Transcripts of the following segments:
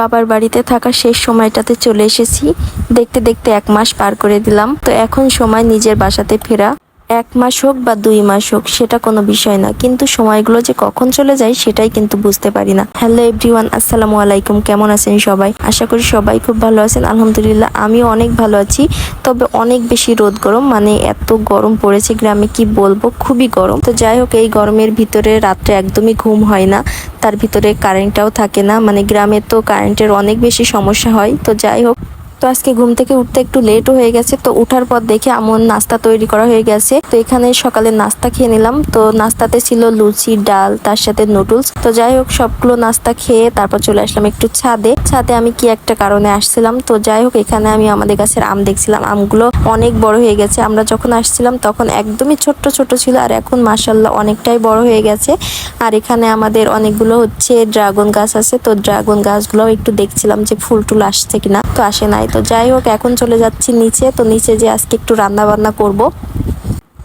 বাবার বাড়িতে থাকা শেষ সময়টাতে চলে এসেছি। দেখতে দেখতে এক মাস পার করে দিলাম। তো এখন সময় নিজের বাসাতে ফেরা। এক মাস হোক বা দুই মাস হোক, সেটা কোনো বিষয় না। কিন্তু সময়গুলো যে কখন চলে যায়, সেটাই কিন্তু বুঝতে পারি না। হ্যালো এভরিওয়ান আসসালামু আলাইকুম। কেমন আছেন সবাই? আশা করি সবাই খুব ভালো আছেন। আলহামদুলিল্লাহ, আমিও অনেক ভালো আছি। তবে অনেক বেশি রোদ গরম মানে এত গরম পড়েছে গ্রামে কি বলব, খুবই গরম। তো যাই হোক, এই গরমের ভিতরে রাত্রে একদমই ঘুম হয় না। তার ভিতরে কারেন্টটাও থাকে না। মানে গ্রামে তো কারেন্টের অনেক বেশি সমস্যা হয়। তো যাই হোক তো আজকে ঘুম থেকে উঠতে একটু লেটও হয়ে গেছে, তো উঠার পর দেখে আমন নাস্তা তৈরি করা হয়ে গেছে। তো এখানে সকালে নাস্তা খেয়ে নিলাম। তো নাস্তাতে ছিল লুচি, ডাল, তার সাথে নুডলস তো যাই হোক, সবগুলো নাস্তা খেয়ে তারপর চলে আসলাম একটু ছাদে। ছাদে আমি কি একটা কারণে আসছিলাম? তো যাই হোক, এখানে আমি আমাদের গাছের আম দেখছিলাম। আমগুলো অনেক বড় হয়ে গেছে। আমরা যখন আসছিলাম তখন একদমই ছোট্ট ছোট ছিল আর এখন মাসাল্লাহ অনেকটাই বড় হয়ে গেছে। আর এখানে আমাদের অনেকগুলো হচ্ছে ড্রাগন গাছ আছে। তো ড্রাগন গাছগুলো একটু দেখছিলাম যে ফুল টুল আসছে কিনা। তো আসে নাই। তো যাই হোক, এখন চলে যাচ্ছি নিচে। তো নিচে যে আজকে একটু রান্না বান্না করব।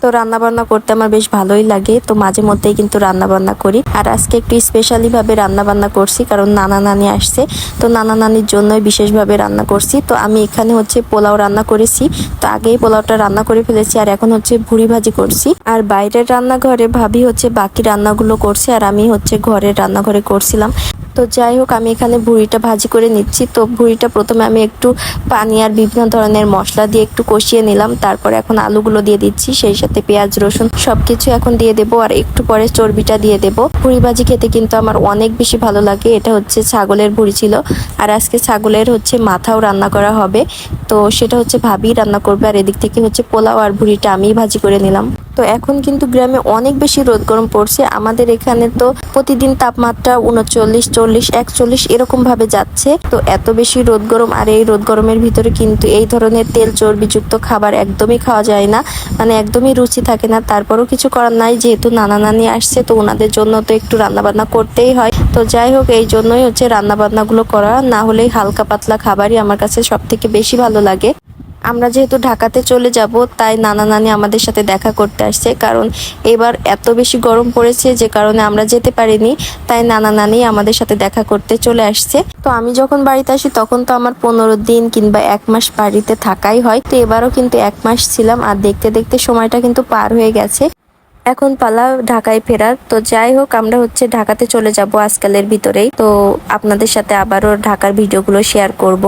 তো রান্না বান্না করতে আমার বেশ ভালোই লাগে। তো মাঝে মধ্যেই কিন্তু রান্না বান্না করি। আর আজকে একটু স্পেশালি ভাবে রান্না বান্না করছি, কারণ নানা নানি আসছে। তো নানা নানির জন্যই বিশেষভাবে রান্না করছি। তো আমি এখানে হচ্ছে পোলাও রান্না করেছি। তো আগেই পোলাওটা রান্না করে ফেলেছি, আর এখন হচ্ছে ভুড়ি ভাজি করছি। আর বাইরের রান্নাঘরে ভাবি হচ্ছে বাকি রান্নাগুলো করছে, আর আমি হচ্ছে ঘরের রান্নাঘরে করছিলাম। তো যাই হোক, আমি এখানে ভুড়িটা ভাজি করে নিচ্ছি। তো ভুড়িটা প্রথমে আমি একটু পানি আর বিভিন্ন ধরনের মশলা দিয়ে একটু কষিয়ে নিলাম। তারপরে এখন আলুগুলো দিয়ে দিচ্ছি, সেই সাথে পেঁয়াজ, রসুন সবকিছু এখন দিয়ে দেবো আর একটু পরে চর্বিটা দিয়ে দেবো। ভুড়ি ভাজি খেতে কিন্তু আমার অনেক বেশি ভালো লাগে, এটা হচ্ছে ছাগলের ভুড়ি ছিল। আর আজকে ছাগলের হচ্ছে মাথাও রান্না করা হবে, তো সেটা হচ্ছে ভাবি রান্না করবে। আর এদিক থেকে হচ্ছে পোলাও আর ভুড়িটা আমিই ভাজি করে নিলাম। তো এখন কিন্তু গ্রামে অনেক বেশি রোদ গরম পড়ছে। আমাদের এখানে তো প্রতিদিন তাপমাত্রা উনচল্লিশ চল্লিশ, একচল্লিশ এরকম ভাবে যাচ্ছে। তো এত বেশি রোদ গরম আর এই রোদ গরমের ভিতরে কিন্তু এই ধরনের তেল চর্বিযুক্ত খাবার একদমই খাওয়া যায় না। মানে একদমই রুচি থাকে না। তারপরও কিছু করার নাই, যেহেতু নানা নানি আসছে, তো ওনাদের জন্য তো একটু রান্নাবান্না করতেই হয়। তো যাই হোক, এই জন্যই হচ্ছে রান্নাবান্নাগুলো করা। না হলেই হালকা পাতলা খাবারই আমার কাছে সব থেকে বেশি ভালো লাগে। আমরা যেহেতু ঢাকাতে চলে যাব, তাই নানা নানি আমাদের সাথে দেখা করতে আসছে। কারণ এবার এত বেশি গরম পড়েছে যে কারণে আমরা যেতে পারিনি, তাই নানা নানি আমাদের সাথে দেখা করতে চলে আসছে। তো আমি যখন বাড়িতে আসি, তখন তো আমার পনেরো দিন কিংবা এক মাস বাড়িতে থাকাই হয়। তো এবারও কিন্তু এক মাস ছিলাম, আর দেখতে দেখতে সময়টা কিন্তু পার হয়ে গেছে। এখন পালা ঢাকায় ফেরার। তো যাই হোক, আমরা হচ্ছে ঢাকাতে চলে যাব আজকালের ভিতরেই। তো আপনাদের সাথে আবারও ঢাকার ভিডিওগুলো শেয়ার করব।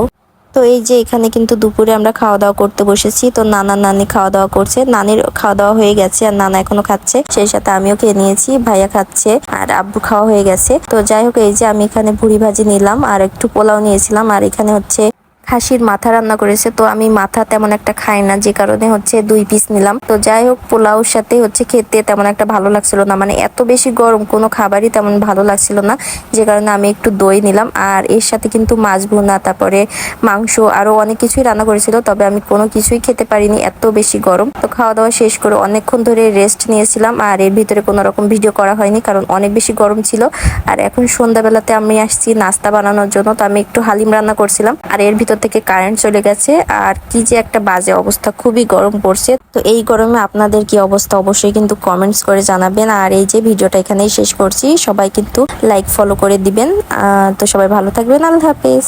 তো এই যে এখানে কিন্তু দুপুরে আমরা খাওয়া দাওয়া করতে বসেছি, তো নানা নানি খাওয়া দাওয়া করছে। নানির খাওয়া দাওয়া হয়ে গেছে আর নানা এখনও খাচ্ছে। সেই সাথে আমিও খেয়ে নিয়েছি, ভাইয়া খাচ্ছে আর আব্বু খাওয়া হয়ে গেছে। তো যাই হোক, এই যে আমি এখানে ভুড়ি ভাজি নিলাম আর একটু পোলাও নিয়েছিলাম আর এখানে হচ্ছে খাসির মাথা রান্না করেছে, তো আমি মাথা তেমন একটা খাই না, যে কারণে হচ্ছে দুই পিস নিলাম। তো যাই হোক, পোলাওর সাথে হচ্ছে খেতে তেমন একটা ভালো লাগছিল না মানে এত বেশি গরম কোনো খাবারই তেমন ভালো লাগছিল না, যে কারণে আমি একটু দই নিলাম। আর এর সাথে কিন্তু মাছ ভুনা, তারপরে মাংস আরও অনেক কিছুই রান্না করেছিল, তবে আমি কোনো কিছুই খেতে পারিনি, এত বেশি গরম। তো খাওয়া দাওয়া শেষ করে অনেকক্ষণ ধরে রেস্ট নিয়েছিলাম, আর এর ভিতরে কোনো রকম ভিডিও করা হয়নি, কারণ অনেক বেশি গরম ছিল। আর এখন সন্ধ্যাবেলাতে আমি আসছি নাস্তা বানানোর জন্য, তো আমি একটু হালিম রান্না করছিলাম, আর এর ভিতর থেকে কারেন্ট চলে গেছে। আর কি যে একটা বাজে অবস্থা, খুবই গরম পড়ছে। তো এই গরমে আপনাদের কি অবস্থা অবশ্যই কিন্তু কমেন্টস করে জানাবেন। আর এই যে ভিডিওটা এখানেই শেষ করছি। সবাই কিন্তু লাইক ফলো করে দিবেন। তো সবাই ভালো থাকবেন। আল্লাহ হাফেজ।